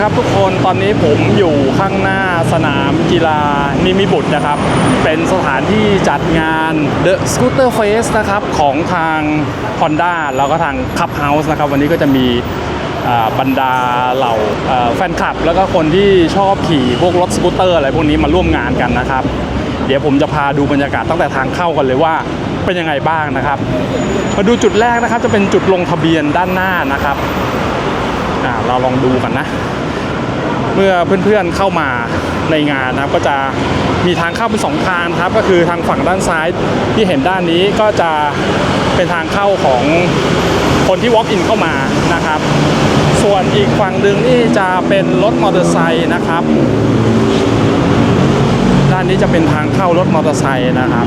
ครับทุกคนตอนนี้ผมอยู่ข้างหน้าสนามกีฬานิมิบุตรนะครับ เป็นสถานที่จัดงาน The Scooter Fest นะครับของทาง Honda แล้วก็ทาง Club House นะครับ วันนี้ก็จะมีบรรดาเหล่าแฟนคลับ แล้วก็คนที่ชอบขี่พวกรถสกูตเตอร์อะไรพวกนี้มาร่วมงานกันนะครับ เดี๋ยวผมจะพาดูบรรยากาศตั้งแต่ทางเข้ากันเลยว่าเป็นยังไงบ้างนะครับ มาดูจุดแรกนะครับจะเป็นจุดลงทะเบียนด้านหน้านะครับเราลองดูกันนะ เมื่อเพื่อนๆเข้ามาในงานนะครับ ก็จะมีทางเข้าเป็นสองทางครับ ก็คือทางฝั่งด้านซ้ายที่เห็นด้านนี้ก็จะเป็นทางเข้าของคนที่ walk in เข้ามานะครับ ส่วนอีกฝั่งหนึ่งนี่จะเป็นรถมอเตอร์ไซค์นะครับานนี้จะเป็นทางเข้ารถมอเตอร์ไซค์นะครับ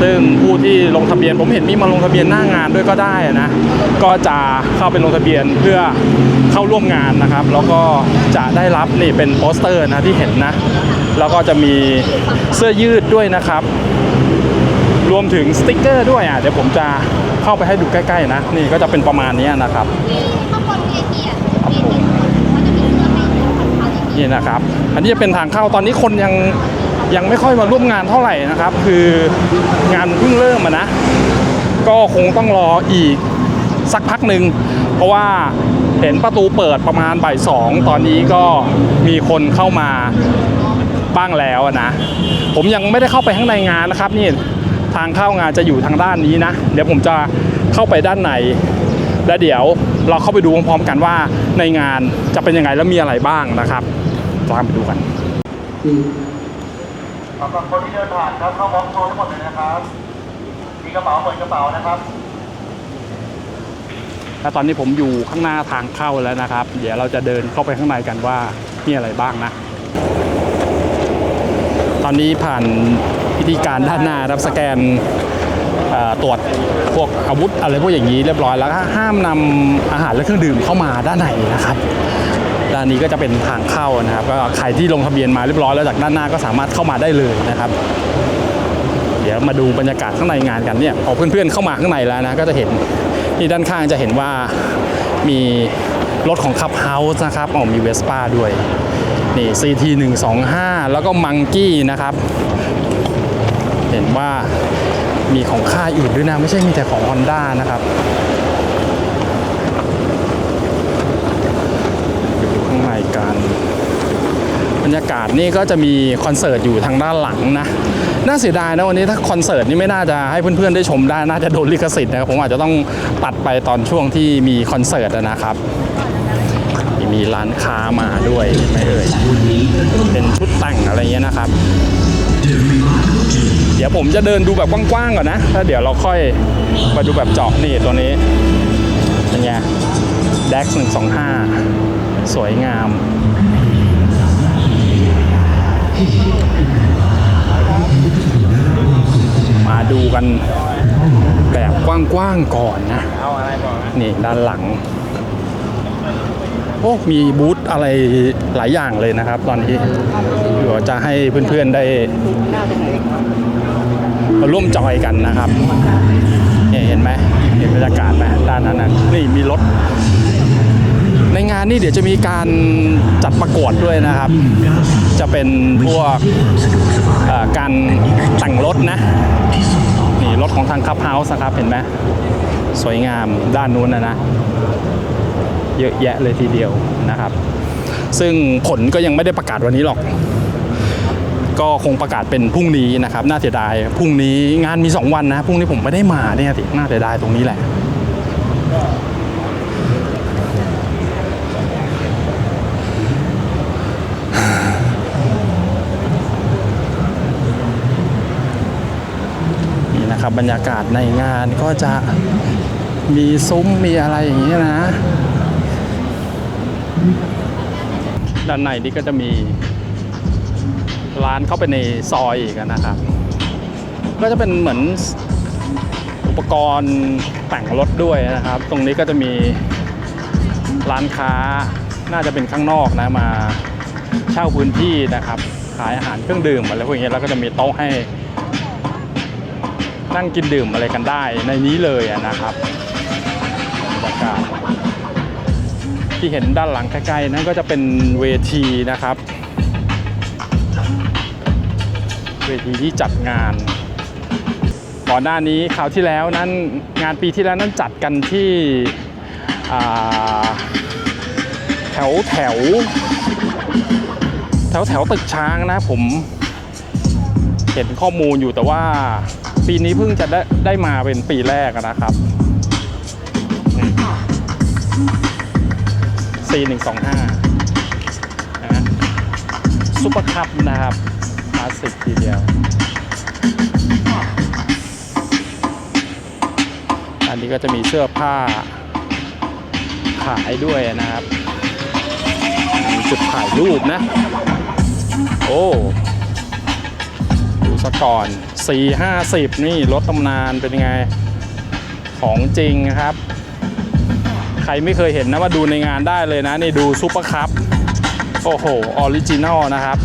ซึ่งผู้ที่ลงทะเบียนผมเห็นมีมาลงทะเบียนหน้างานด้วยก็ได้นะ ก็จะเข้าไปลงทะเบียนเพื่อเข้าร่วมงานนะครับ แล้วก็จะได้รับนี่เป็นโปสเตอร์นะที่เห็นนะ แล้วก็จะมีเสื้อยืดด้วยนะครับ รวมถึงสติกเกอร์ด้วยอะเดี๋ยวผมจะเข้าไปให้ดูใกล้ๆนะ นี่ก็จะเป็นประมาณนี้นะครับนี่นะครับ อันนี้จะเป็นทางเข้าตอนนี้คนยัง ยังไม่ค่อยมาร่วมงานเท่าไหร่นะครับ คืองานเพิ่งเริ่มอะนะ ก็คงต้องรออีกสักพักหนึ่งเพราะว่าเห็นประตูเปิดประมาณบ่ายสองตอนนี้ก็มีคนเข้ามาบ้างแล้วนะ ผมยังไม่ได้เข้าไปข้างในงานนะครับนี่ทางเข้างานจะอยู่ทางด้านนี้นะ เดี๋ยวผมจะเข้าไปด้านในแล้วเดี๋ยวเราเข้าไปดูพร้อมๆกันว่าในงานจะเป็นยังไงแล้วมีอะไรบ้างนะครับตามไปดูกัน สำหรับคนที่เดินผ่านครับเข้าบล็อกโชว์ทั้งหมดเลยนะครับมีกระเป๋าเปิดกระเป๋านะครับแล้วตอนนี้ผมอยู่ข้างหน้าทางเข้าแล้วนะครับ เดี๋ยวเราจะเดินเข้าไปข้างในกันว่ามีอะไรบ้างนะ ตอนนี้ผ่านพิธีการด้านหน้ารับสแกนตรวจพวกอาวุธอะไรพวกอย่างนี้เรียบร้อยแล้วก็ห้ามนำอาหารและเครื่องดื่มเข้ามาด้านในนะครับ ด้านนี้ก็จะเป็นทางเข้านะครับ ก็ใครที่ลงทะเบียนมาเรียบร้อยแล้วจากด้านหน้าก็สามารถเข้ามาได้เลยนะครับ เดี๋ยวมาดูบรรยากาศข้างในงานกันเนี่ยพอเพื่อนๆเข้ามาข้างในแล้วนะก็จะเห็นนี่ด้านข้างจะเห็นว่ามีรถของคับเฮาส์นะครับอ๋อมีเวสป้าด้วยนี่ CT 125แล้วก็มังกี้นะครับ เห็นว่ามีของค่ายอื่นด้วยนะ ไม่ใช่มีแต่ของ Honda นะครับอยู่ข้างในกัน บรรยากาศนี่ก็จะมีคอนเสิร์ตอยู่ทางด้านหลังนะ น่าเสียดายนะวันนี้ถ้าคอนเสิร์ตนี่ไม่น่าจะให้เพื่อนๆได้ชมได้น่าจะโดนลิขสิทธิ์นะครับผมอาจจะต้องตัดไปตอนช่วงที่มีคอนเสิร์ตนะครับ มีร้านค้ามาด้วยไหมเอ่ยเป็นชุดแต่งอะไรเงี้ยนะครับ เดี๋ยวผมจะเดินดูแบบกว้างๆก่อนนะแล้วเดี๋ยวเราค่อยมาดูแบบเจาะนี่ตัวนี้เป็นไง DAX 125 สวยงาม มาดูกันแบบกว้างๆก่อนนะ นี่ด้านหลัง โอ้ มีบูธอะไรหลายอย่างเลยนะครับ ตอนนี้เดี๋ยวจะให้เพื่อนๆได้มาร่วมจอยกันนะครับ เนี่ยเห็นไหมเห็นบรรยากาศไหมด้านนั้นนะนี่มีรถ ในงานนี่เดี๋ยวจะมีการจัดประกวดด้วยนะครับ จะเป็นพวกเอ่อการแต่งรถนะนี่รถของทางคับเฮาส์นะครับเห็นไหมสวยงามด้านนู้นนะนะ เยอะแยะเลยทีเดียวนะครับ ซึ่งผลก็ยังไม่ได้ประกาศวันนี้หรอก ก็คงประกาศเป็นพรุ่งนี้นะครับ น่าเสียดายพรุ่งนี้งานมี 2 วันนะพรุ่งนี้ผมไม่ได้มาเนี่ยสิน่าเสียดายตรงนี้แหละ นะครับ บรรยากาศในงานก็จะมีซุ้มมีอะไรอย่างนี้นะ ด้านในนี่ก็จะมีร้านเข้าไปในซอยอีกนะครับ ก็จะเป็นเหมือนอุปกรณ์แต่งรถด้วยนะครับ ตรงนี้ก็จะมีร้านค้าน่าจะเป็นข้างนอกนะมาเช่าพื้นที่นะครับ ขายอาหารเครื่องดื่มอะไรพวกนี้แล้วก็จะมีโต๊ะให้ นั่งกินดื่มอะไรกันได้ในนี้เลยนะครับบรรยากาศที่เห็นด้านหลังใกล้ๆนั่นก็จะเป็นเวทีนะครับ เวทีที่จัดงานก่อนหน้านี้คราวที่แล้วนั้นงานปีที่แล้วนั้นจัดกันที่แถวแถวแถวแถวตึกช้างนะผมเห็นข้อมูลอยู่แต่ว่า ปีนี้เพิ่งจะได้ได้มาเป็นปีแรกอะนะครับ C125 นะฮะซุปเปอร์คัพนะครับคลาสสิกทีเดียว อันนี้ก็จะมีเสื้อผ้าขายด้วยนะครับ มีจุดถ่ายรูปนะ โอ้ ดูสะก่อน 4 50 นี่รถตำนานเป็นยังไง ของจริงครับ ใครไม่เคยเห็นนะมาดูในงานได้เลยนะ นี่ดูซุปเปอร์คัพโอ้โห ออริจินอลนะครับ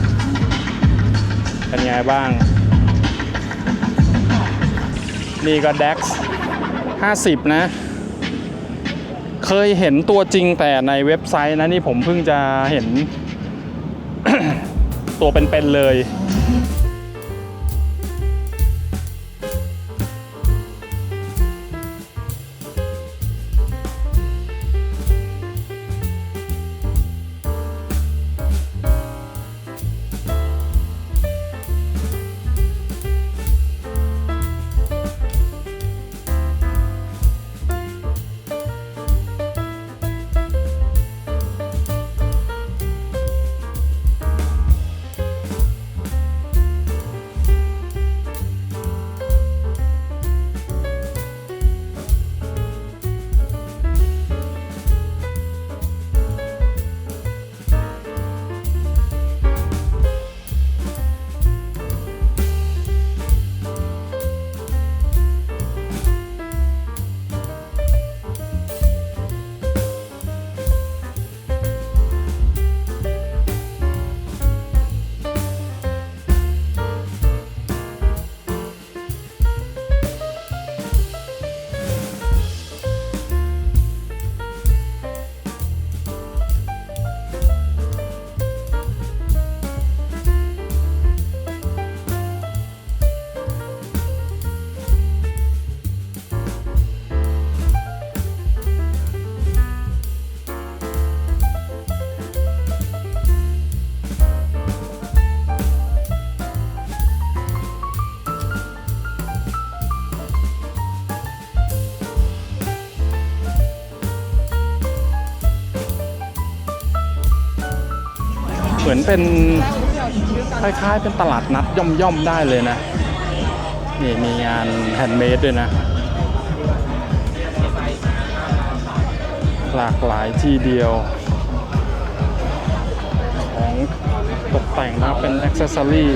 เป็นไงบ้าง นี่ก็ DEX 50 นะ เคยเห็นตัวจริงแต่ในเว็บไซต์นะ นี่ผมเพิ่งจะเห็นตัวเป็นๆเลย มือนเป็นคล้ายๆ เป็นตลาดนัดย่อมๆได้เลยนะ นี่มีงานแฮนด์เมดด้วยนะ หลากหลายที่เดียว ของตกแต่งนะเป็นอ็อกเซสซอรี่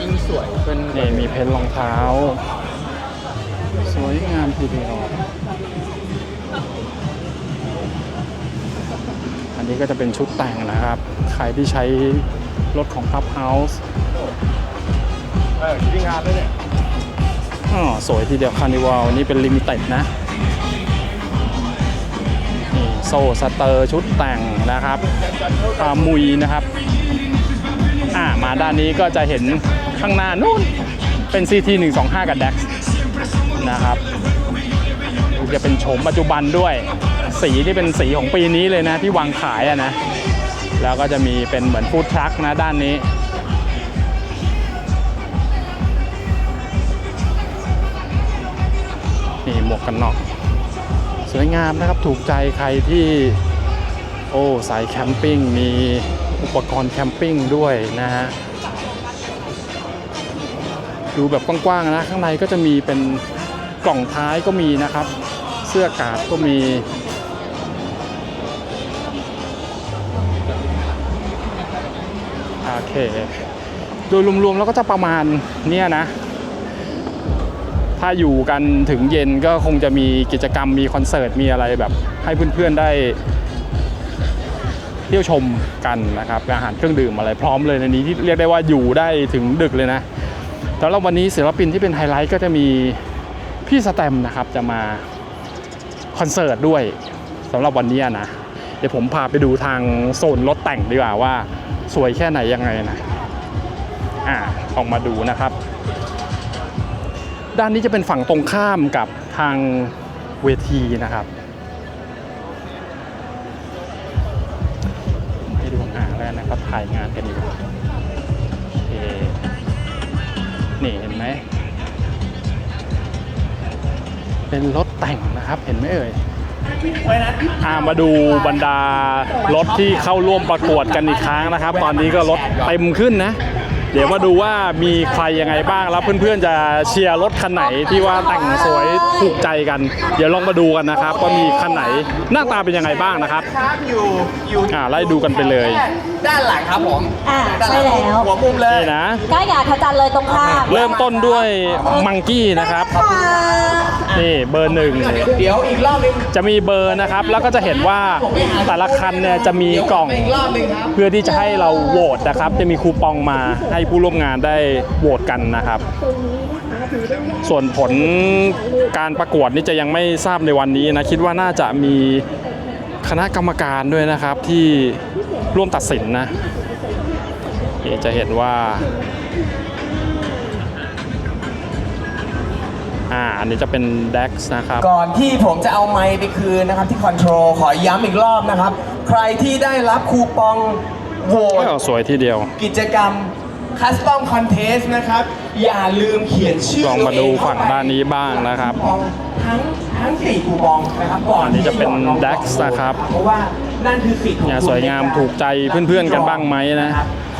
ยิ่งสวยเป็นนี่มีเพนรองเท้า สวยงามทีเดียว นนี้ก็จะเป็นชุดแต่งนะครับ ใครที่ใช้รถของ Clubhouse เออที่งานด้วยเนี่ยอ๋อสวยทีเดียวคาร์นิวัลนี่เป็นลิมิเต็ดนะนี่โซ่สเตอร์ชุดแต่งนะครับอามุยนะครับอ่ามาด้านนี้ก็จะเห็นข้างหน้านู่นเป็น CT 125 กับ DAX นะครับจะเป็นโฉมปัจจุบันด้วย สีที่เป็นสีของปีนี้เลยนะที่วางขายอะนะ แล้วก็จะมีเป็นเหมือนฟู้ดทรัคนะด้านนี้ นี่หมวกกันน็อกสวยงามนะครับถูกใจใครที่โอ้สายแคมปิ้งมีอุปกรณ์แคมปิ้งด้วยนะฮะดูแบบกว้างๆนะ ข้างในก็จะมีเป็นกล่องท้ายก็มีนะครับ เสื้อกาดก็มี โอเคโดยรวมๆแล้วก็จะประมาณเนี้ยนะ ถ้าอยู่กันถึงเย็นก็คงจะมีกิจกรรมมีคอนเสิร์ตมีอะไรแบบให้เพื่อนๆได้เที่ยวชมกันนะครับอาหารเครื่องดื่มอะไรพร้อมเลยในนี้ที่เรียกได้ว่าอยู่ได้ถึงดึกเลยนะสำหรับวันนี้ศิลปินที่เป็นไฮไลท์ก็จะมีพี่สแตมนะครับจะมาคอนเสิร์ตด้วยสำหรับวันนี้นะ เดี๋ยวผมพาไปดูทางโซนรถแต่งดีกว่าว่า สวยแค่ไหนยังไงนะอ่าออกมาดูนะครับ ด้านนี้จะเป็นฝั่งตรงข้ามกับทางเวทีนะครับให้ดูหางแล้วนะครับถ่ายงานกันดีกว่าโอเคนี่เห็นไหมเป็นรถแต่งนะครับเห็นไหมเอ่ย อ่ามาดูบรรดารถที่เข้าร่วมประกวดกันอีกครั้งนะครับ ตอนนี้ก็รถเต็มขึ้นนะ เดี๋ยวมาดูว่ามีใครยังไงบ้างแล้วเพื่อนๆจะเชียร์รถคันไหนที่ว่าแต่งสวยถูกใจกัน เดี๋ยวลองมาดูกันนะครับว่ามีคันไหนหน้าตาเป็นยังไงบ้างนะครับครับอยู่อยู่อ่าไล่ดูกันไปเลย ด้านหลังครับผมอ่าใช่แล้ว หัวมุมเลย นี่นะใกล้กับทจันเลยตรงข้ามเริ่มต้นด้วยมังกี้นะครับ ค่ะนี่เบอร์หนึ่ง เดี๋ยวอีกรอบหนึงจะมีเบอร์นะครับ แล้วก็จะเห็นว่าแต่ละคันเนี่ยจะมีกล่องอีกรอบหนึงครับเพื่อที่จะให้เราโหวตนะครับ จะมีคูปองมาให้ผู้ร่วมงานได้โหวตกันนะครับ ส่วนผลการประกวดนี่จะยังไม่ทราบในวันนี้นะ คิดว่าน่าจะมีคณะกรรมการด้วยนะครับที่ร่วมตัดสินนะนี่จะเห็นว่าอ่า อันนี้จะเป็น DEX นะครับ ก่อนที่ผมจะเอาไมค์ไปคืนนะครับที่คอนโทรลขอย้ำอีกรอบนะครับ ใครที่ได้รับคูปองโหวตก็สวยทีเดียว กิจกรรม คัสตอมคอนเทสนะครับ อย่าลืมเขียนชื่อลองมาดูฝั่งด้านนี้บ้างนะครับคูปองทั้ง ทั้งสี่คูปองนะครับก่อนอันนี้จะเป็นที่ลอง Dex นะครับเพราะว่านั่นคือสิทธิ์ของเนี่ยคุณสวยงามถูกใจเพื่อนๆกันบ้างไหมนะ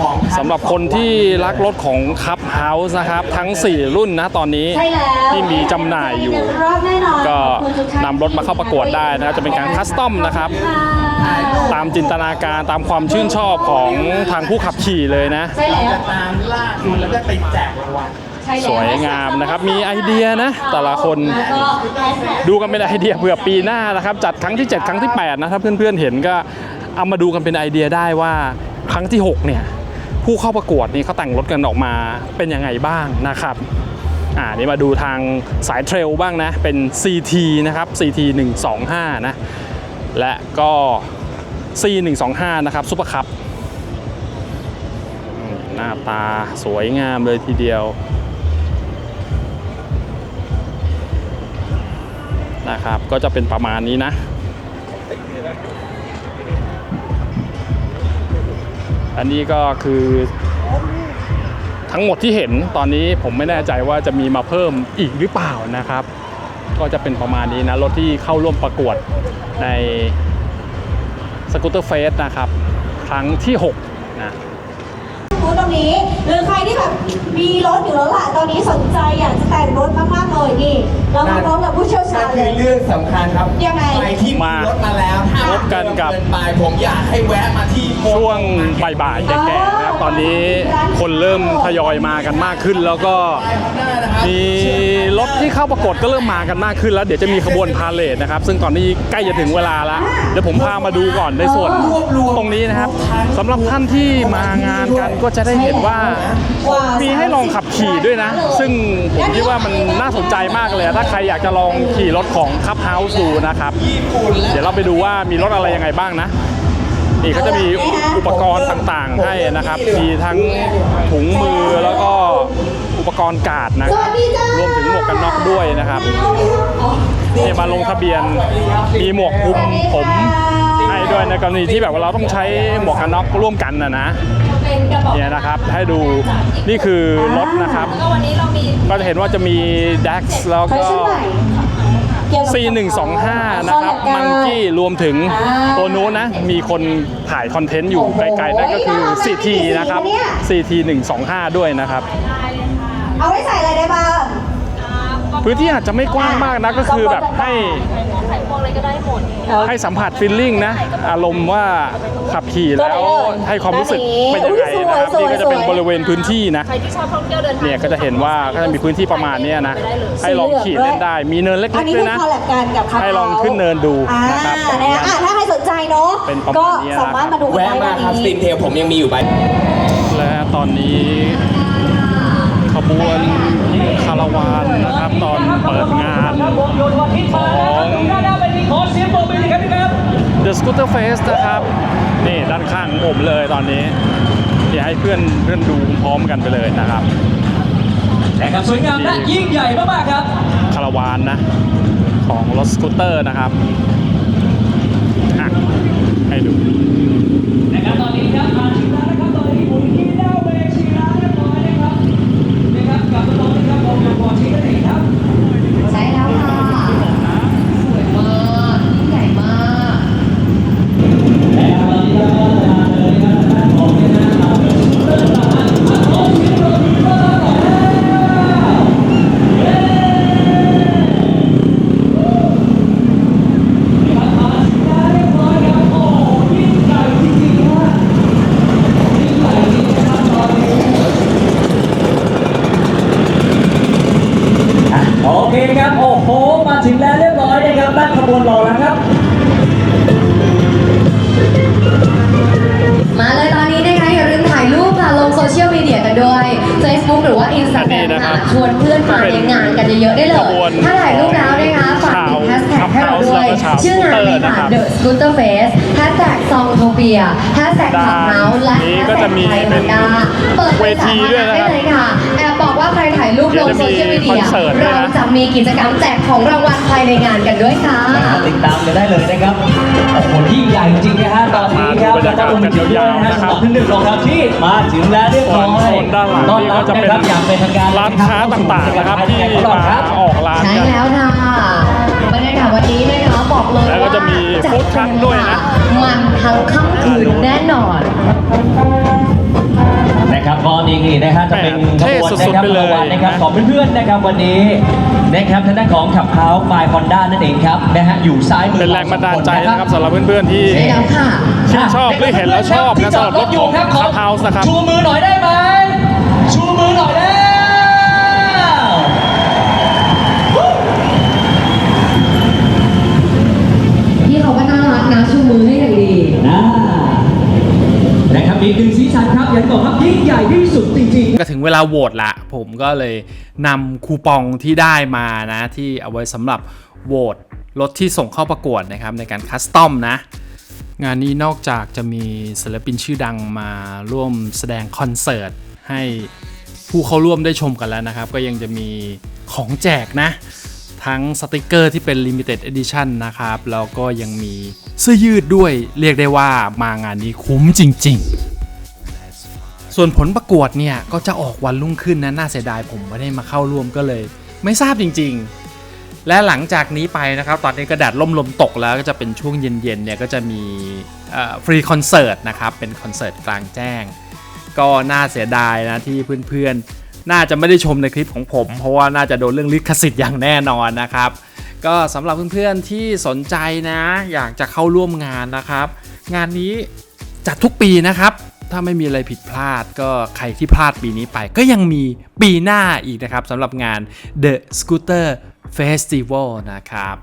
ของท่านสำหรับคนที่รักรถของคับเฮาส์นะครับ ทั้ง 4 รุ่นนะตอนนี้ใช่แล้วที่มีจำหน่ายอยู่ รอบแน่นอนก็ขอบคุณทุท่นำรถมาเข้าประกวดได้นะครับจะเป็นการคัสตอมนะครับ ค่ะตามจินตนาการตามความชื่นชอบของทางผู้ขับขี่เลยนะ ใช่แล้ว จะตามล่าคุณแล้วก็ไปแจกรางวัลใช่แล้ว สวยงามนะครับ มีไอเดียนะแต่ละคนแล้วก็แฮชแท็กดูกันเป็นไอเดียเผื่อปีหน้านะครับ จัดครั้งที่ 7 ครั้งที่ 8 นะถ้าเพื่อนๆเห็นก็เอามาดูกันเป็นไอเดียได้ว่าครั้งที่ 6 เนี่ย ผู้เข้าประกวดนี่เขาแต่งรถกันออกมาเป็นยังไงบ้างนะครับอ่านี่มาดูทางสายเทรลบ้างนะ เป็น CT นะครับ CT 125 นะ และก็ C 125นะครับซุปเปอร์คัพหน้าตาสวยงามเลยทีเดียว นะครับ ก็จะเป็นประมาณนี้นะ อันนี้ก็คือทั้งหมดที่เห็นตอนนี้ผมไม่แน่ใจว่าจะมีมาเพิ่มอีกหรือเปล่านะครับ ก็จะเป็นประมาณนี้นะ รถที่เข้าร่วมประกวดในสกูตเตอร์เฟสนะครับ ครั้งที่ 6 นะูตรงนี้หรือใครที่แบบมีรถอยู่แล้วล่ะตอนนี้สนใจอยากจะแต่งรถมากๆเลยนี่เรามาร้อมกับผู้เชี่ยว ชานั่ญนเลคือเรื่องสำคัญครับยังไง ใครที่มารถมาแล้วถ้าพบกันกับเกินไปผมอยากให้แวะมาที่ ช่วงบ่ายๆแก่ๆนะ ตอนนี้คนเริ่มทยอยมากันมากขึ้น แล้วก็มีรถที่เข้าประกวดก็เริ่มมากันมากขึ้นแล้วเดี๋ยวจะมีขบวนพาเลทนะครับ ซึ่งตอนนี้ใกล้จะถึงเวลาแล้วเดี๋ยวผมพามาดูก่อนในส่วนตรงนี้นะครับสำหรับท่านที่มางานกันก็จะได้เห็นว่ามีให้ลองขับขี่ด้วยนะ ซึ่งผมคิดว่ามันน่าสนใจมากเลย ถ้าใครอยากจะลองขี่รถของคับเฮาส์ดูนะครับ เดี๋ยวเราไปดูว่ามีรถอะไรยังไงบ้างนะ นี่เขาจะมีอุ ปกรณ์ต่างๆ ให้นะครับ มีทั้งถุงมือแล้วก็อุปกรณ์การ์ดนะคสรับวัสดีจ้ารวมถึงหมวกกันน็อกด้วยนะครับนี่มาลงทะเบียนมีหมวกคลุมผมให้ด้วยในกรณีที่แบบว่าเราต้องใช้หมวกกันน็อกร่วมกันนะนะเป็นกระบอกเนี่ยนะครับให้ดูนี่คือรถนะครับแล้วก็วันนี้เรามีก็จะเห็นว่าจะมี DAX แล้วแฟก็ ชั่นใหม่เกี่ยวกับ C125 นะครับคอลแลบกันมังกี้รวมถึงอ่าตัวนู้นนะ มีคนถ่ายคอนเทนต์อยู่โอ้โหไกลๆ นั่นก็คือน่ารัก CT นะครับเนี่ย CT 125 ด้วยนะครับ เอาไว้ใส่อะไรได้บ้าง พื้นที่อาจจะไม่กว้างมากนะ ก็คือแบบให้ ให้สัมผัสฟิลลิ่งนะ อารมณ์ว่าขับขี่แล้ว ให้ความรู้สึกเป็นยังไงนะครับอุ๊ยสวยนี่ก็จะเป็นสวยบริเวณพื้นที่นะ ใครที่ชอบท่องเที่ยวเดินทางเนี่ยก็จะเห็นว่าก็จะมีพื้นที่ประมาณเนี้ยนะ ให้ลองขี่เล่นได้ มีเนินเล็อันกนี้ๆด้คืวยอนะคอลแลบกันกับคับให้ลองขึ้นเนินดูอ่านะครับนะคะอะถ้าใครสนใจเนาะเป็นประมาณก็นี้นะสามารถมาดูกันแวะได้มาด้านครับสตรีนี้มเทลผมยังมีอยู่ใบและตอนนี้ขบวนคาราวานนะครับตอนเปิดงานของ The The Scooter Face นะครับ นี่ด้านข้างของผมเลยตอนนี้เดี๋ยวให้เพื่อนเพื่อนดูพร้อมกันไปเลยนะครับ นะครับสวยงามและยิ่งใหญ่มากๆครับ คาราวานนะ ของรถสกูตเตอร์นะครับ ชาวชื่องานเลยค่ะนะครับ The Scooter Face แฮชแท็กซองโทเปียแฮชแท็กขับเฮาส์และนี้แฮชก็แท็จะกมีไทยเป็มันนดาเปิดเวทีด้วยนะครับได้เลยค่ะ แอบบอกว่าใครถ่ายรูปลงโซเชียลมีเดียเดี๋ยวจะมีคอนเสิร์ตด้วยนะเราจะมีกิจกรรมแจกของรางวัลภายในงานกันด้วยค่ะ ติดตามกันได้เลยนะครับโอ้โหยิ่งใหญ่จริงๆนะฮะตอนนี้ครับมาดูบรรยากาศแล้วก็รวมถึงด้วยนะฮะกันยาวๆนะครับสำหรับที่หนึ่งของเราที่มาถึงแล้วเรียบร้อยโซนด้านหลังต้อนนี่รัก็บจะเป็นนะครับอย่างเป็นทางการร้านค้าต่างๆนะครับที่ของเรามาครับออกร้านใช่กันแล้วค่ะบรรยากาศวันนี้นะคะ บอกเลยแล้วก็จะมีว่าจัดฟู้ดทรัคด้วยนะ มันทั้งค่ำคืนแน่นอน นะครับก็นี่นี่นะฮะจะเป็นแหม่ขเท่บวนสุดนะๆครับไปเลยรางวัลนะครับนะของเพื่อนๆนะครับวันนี้นะครับทางด้านของขับเท้าปลายฮอนด้านั่นเองครับนะฮะอยู่ซ้ายมือเป็นแรงบันดาลใจนะครับสำหรับเพื่อนๆที่ ใช่แล้วค่ะ ชื่นชอบหรือเห็นแล้วชอบนะสำหรับรถของ Clubhouse นะครับ ชูมือหน่อยได้ไหม น่ารักนะชูมือให้อย่างดีนะนะครับอีกหนึ่งสีสันครับอย่างที่บอกครับยิ่งใหญ่ที่สุดจริงๆ ก็ถึงเวลาโหวตละ ผมก็เลยนำคูปองที่ได้มานะ ที่เอาไว้สำหรับโหวตรถที่ส่งเข้าประกวดนะครับ ในการคัสตอมนะ งานนี้นอกจากจะมีศิลปินชื่อดังมาร่วมแสดงคอนเสิร์ตให้ผู้เข้าร่วมได้ชมกันแล้วนะครับ ก็ยังจะมีของแจกนะ ทั้งสติกเกอร์ที่เป็น Limited Edition นะครับ แล้วก็ยังมี เสื้อยืดด้วยเรียกได้ว่ามางานนี้คุ้มจริง ๆ ส่วนผลประกวดเนี่ยก็จะออกวันรุ่งขึ้นนะน่าเสียดายผมไม่ได้มาเข้าร่วมก็เลย ไม่ทราบจริง ๆ และหลังจากนี้ไปนะครับ ตอนนี้กระดาษล่มลมตกแล้วก็จะเป็นช่วงเย็นๆเนี่ยก็จะมีฟรีคอนเสิร์ตนะครับเป็นคอนเสิร์ตกลางแจ้ง ก็น่าเสียดายนะที่เพื่อนๆน่าจะไม่ได้ชมในคลิปของผม เพราะว่าน่าจะโดนเรื่องลิขสิทธิ์อย่างแน่นอนนะครับ ก็สำหรับเพื่อนๆที่สนใจนะ อยากจะเข้าร่วมงานนะครับ งานนี้จัดทุกปีนะครับ ถ้าไม่มีอะไรผิดพลาดก็ใครที่พลาดปีนี้ไป ก็ยังมีปีหน้าอีกนะครับสำหรับงาน The Scooter Festival นะครับ